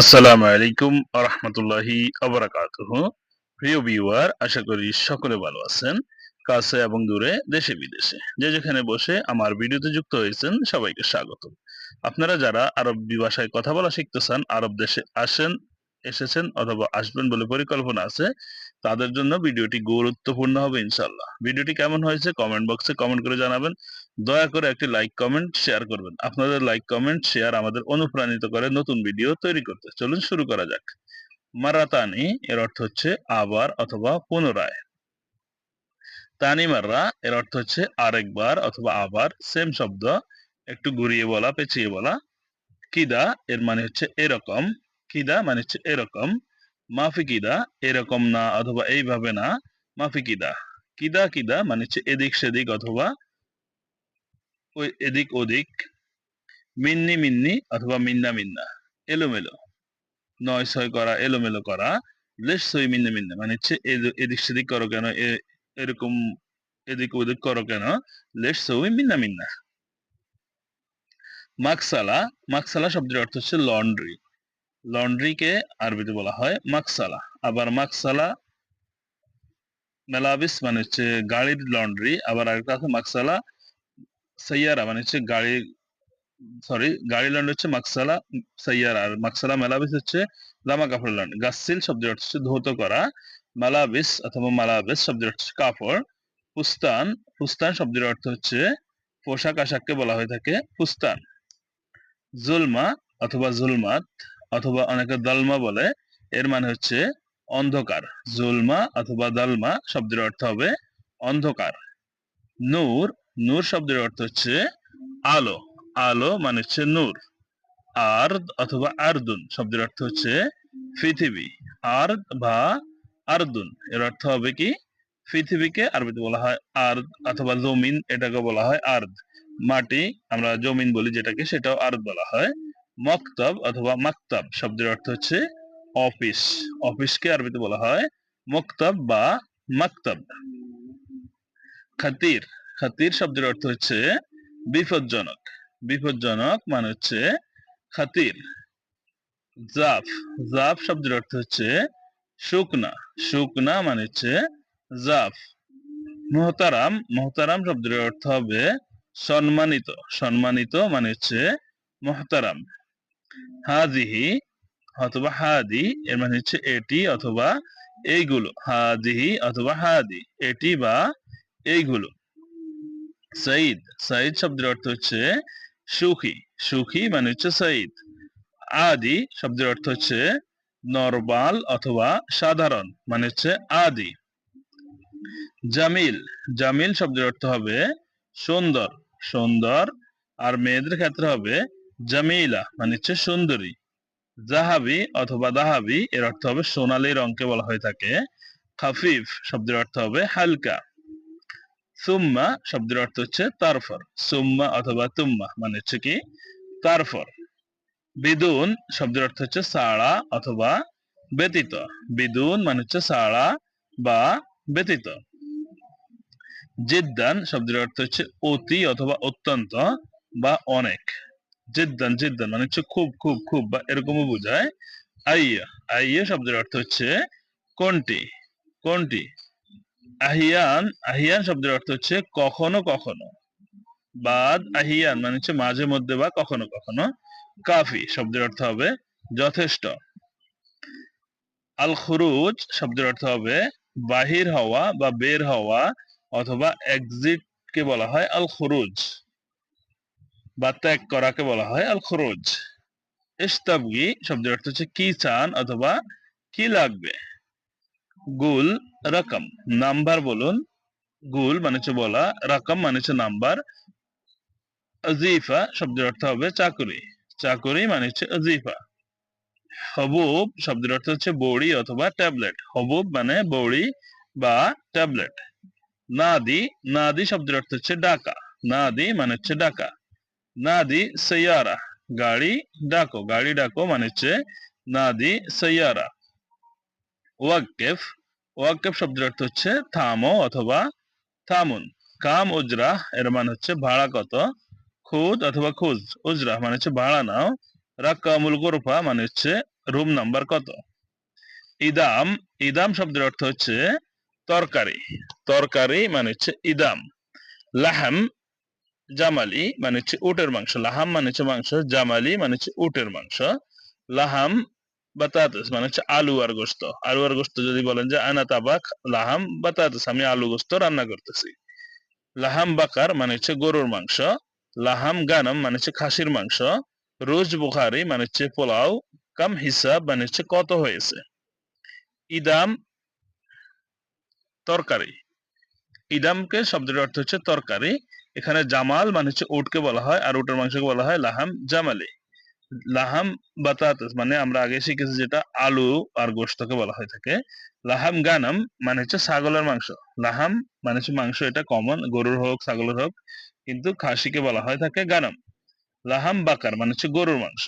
আসসালামু আলাইকুম রহমতুল্লাহি আবরাকাতুহ। প্রিয় ভিউয়ার, আশা করি সকলে ভালো আছেন, কাছে এবং দূরে, দেশে, বিদেশে। যে যেখানে বসে আমার ভিডিওতে যুক্ত হয়েছেন, সবাইকে স্বাগত আপনারা যারা আরবি ভাষায় কথা বলা শিখতে চান, আরব দেশে আসেন, এসেছেন অথবা আসবেন বলে পরিকল্পনা আছে তাদের জন্য ভিডিওটি গুরুত্বপূর্ণ হবে ইনশাল্লাহ ভিডিওটি কেমন হয়েছে কমেন্ট বক্সে কমেন্ট করে জানাবেন। দয়া করে একটি লাইক কমেন্ট শেয়ার করবেন। আপনাদের লাইক কমেন্ট শেয়ার আমাদের অনুপ্রাণিত করে নতুন ভিডিও তৈরি করতে। চলুন শুরু করা যাক। মারাতানি এর অর্থ হচ্ছে আবার অথবা পুনরায়। তানি মাররা এর অর্থ হচ্ছে আরেকবার অথবা আবার। সেম শব্দ। একটু ঘুরিয়ে বলা, পেঁচিয়ে বলা। কিদা এর মানে হচ্ছে এরকম। কিদা মানে হচ্ছে এরকম। মাফি কিদা এরকম না অথবা এইভাবে না মাফি কিদা কিদা মানে হচ্ছে এদিক সেদিক অথবা ওই এদিক ওদিক, মিন্নি মিন্নি অথবা মিন্না মিন্না, এলোমেলো। নয়, ছয় করা, এলোমেলো করা লেশ সই মিন্না মিন্না মানে হচ্ছে এদ- এদিক সেদিক করো কেন এরকম এদিক ওদিক করো কেন লেশ সই মিন্না মিন্না। মাকসালা মাকসালা শব্দের অর্থ হচ্ছে লন্ড্রি লন্ড্রিকে আরবিতে বলা হয় মাকসালা। আবার মাকসালা মেলাবিস মানে হচ্ছে গাড়ির লন্ড্রি আবার আরেকটা আছে মাকসালা সাইয়ারা মানে হচ্ছে গাড়ি সরি গাড়ি লন্ড্রি হচ্ছে মাকসালা সাইয়ারা, আর মাকসালা মেলাবিস হচ্ছে জামা কাপড় লন্ড্রি গাসিল শব্দের অর্থ হচ্ছে ধৌত করা, মালাবিস অথবা মালাবিস শব্দের অর্থ হচ্ছে কাপড় ফুস্তান ফুস্তান শব্দের অর্থ হচ্ছে পোশাক আশাককে বলা হয়ে থাকে ফুস্তান জুলমা অথবা জুলমাত অথবা অনেকে দালমা বলে, এর মানে হচ্ছে অন্ধকার। জুলমা অথবা দালমা শব্দের অর্থ হবে অন্ধকার। নূর নূর শব্দের অর্থ হচ্ছে আলো। আলো মানে হচ্ছে নূর। আর্দ অথবা আরদুন শব্দের অর্থ হচ্ছে পৃথিবী। আর্দ বা আরদুন, এর অর্থ হবে কি? পৃথিবীকে আরবিতে বলা হয় আর্দ অথবা জমিন, এটাকে বলা হয় আর্দ। মাটি, আমরা জমিন বলি যেটাকে, সেটাও আর্দ বলা হয়। মক্তব অথবা মাকতাব শব্দের অর্থ হচ্ছে অফিস অফিসকে আরবিতে বলা হয় মক্তব বা মাকতাব। খাতির। খাতির শব্দের অর্থ হচ্ছে বিপজ্জনক। বিপজ্জনক মানে হচ্ছে খাতির। জাফ। জাফ শব্দের অর্থ হচ্ছে শুকনা। শুকনা মানে হচ্ছে জাফ। মোহতারাম। মোহতারাম শব্দের অর্থ হবে সম্মানিত। সম্মানিত মানে হচ্ছে মোহতারাম। হাদিহি অথবা হাদি, এর মানে হচ্ছে এটি অথবা এইগুলো। হাদিহি অথবা হাদি, এটি বা এইগুলো। সাইদ সাইদ শব্দের অর্থ হচ্ছে সুখী। সুখী মানে হচ্ছে সাইদ। আদি শব্দের অর্থ হচ্ছে নরমাল অথবা সাধারণ মানে হচ্ছে আদি। জামিল জামিল শব্দের অর্থ হবে সুন্দর। সুন্দর আর মেয়েদের ক্ষেত্রে হবে জামিলা মানে হচ্ছে সুন্দরী। জাহাবি অথবা দাহাবি, এর অর্থ হবে সোনালী রঙকে বলা হয়ে থাকে। খাফিফ শব্দের অর্থ হবে হালকা। সুম্মা শব্দের অর্থ হচ্ছে তারফর। সুম্মা অথবা তুম্মা মানে হচ্ছে কি? তারফর। বিদুন শব্দের অর্থ হচ্ছে সাড়া অথবা ব্যতীত। বিদুন মানে হচ্ছে সাড়া বা ব্যতীত। জিদ্দান শব্দের অর্থ হচ্ছে অতি অথবা অত্যন্ত বা অনেক। জিদ্দান জিদ্দান মানে হচ্ছে খুব খুব খুব বা এরকমও বোঝায়। আইয়া আইয়া শব্দের অর্থ হচ্ছে কোনটি? কোনটি? আহিয়ান আহিয়ান শব্দের অর্থ হচ্ছে কখনো কখনো। বাদ, আহিয়ান মানে হচ্ছে মাঝে মধ্যে বা কখনো কখনো। কাফি শব্দের অর্থ হবে যথেষ্ট। আল খুরুজ শব্দের অর্থ হবে বাহির হওয়া বা বের হওয়া অথবা এক্সিট কে বলা হয় আল খুরুজ বা ত্যাগ করাকে বলা হয় আল খুরুজ ইস্তাবগি শব্দের অর্থ হচ্ছে কি চান অথবা কি লাগবে। গুল, রকম। নাম্বার বলুন। গুল মানে হচ্ছে বলা, রকম মানে হচ্ছে নাম্বার। আজিফা শব্দের অর্থ হবে চাকুরি। চাকুরি মানে হচ্ছে আজিফা হবুব শব্দের অর্থ হচ্ছে বড়ি অথবা ট্যাবলেট। হবুব মানে বড়ি বা ট্যাবলেট। নাদি নাদি শব্দের অর্থ হচ্ছে ডাকা। নাদি মানে হচ্ছে ডাকা। নাদি সৈয়ারা গাড়ি ডাকো গাড়ি ডাকো মানে হচ্ছে নাদি সৈয়ারা ওয়াক্কেফ ওয়াক্কেফ শব্দের অর্থ হচ্ছে থামো অথবা থামুন কাম উজরা এর মানে হচ্ছে ভাড়া কত খুদ অথবা খুজ উজরা মানে হচ্ছে ভাড়া নাও রাকামুল গোরফা মানে হচ্ছে রুম নাম্বার কত ইদাম ইদাম শব্দের অর্থ হচ্ছে তরকারি তরকারি মানে হচ্ছে ইদাম লাহাম জামালি মানে হচ্ছে উটের মাংস, লাহাম মানে হচ্ছে মাংস, জামালি মানে হচ্ছে উটের মাংস, লাহাম বাতাতস মানে হচ্ছে আলু আর গোস্ত। আলু আর গোস্ত যদি বলেন যে আনা তাবাক, লাহাম বাতাতস, আমি আলু গোস্ত রান্না করতেছি। লাহাম বাকার মানে হচ্ছে গরুর মাংস, লাহাম গানাম মানে হচ্ছে খাসির মাংস, রোজ বুখারি মানে হচ্ছে পোলাও, কাম হিসাব মানে হচ্ছে কত হয়েছে। ইদাম তরকারি। ইদামকে শব্দের অর্থ হচ্ছে তরকারি। এখানে জামাল মানে হচ্ছে উটকে বলা হয়, আর উটের মাংসকে বলা হয় লাহাম জামালি। লাহাম বাতাতস মানে আমরা আগে শিখেছি যেটা আলু আর গোস্তকে বলা হয়ে থাকে। লাহাম গানাম মানে হচ্ছে ছাগলের মাংস। লাহাম মানে হচ্ছে মাংস, এটা কমন গরুর হোক, ছাগলের হোক, কিন্তু খাসিকে বলা হয় থাকে গানাম। লাহাম বাকার মানে হচ্ছে গরুর মাংস।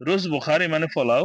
রোজ বুখারি মানে পোলাও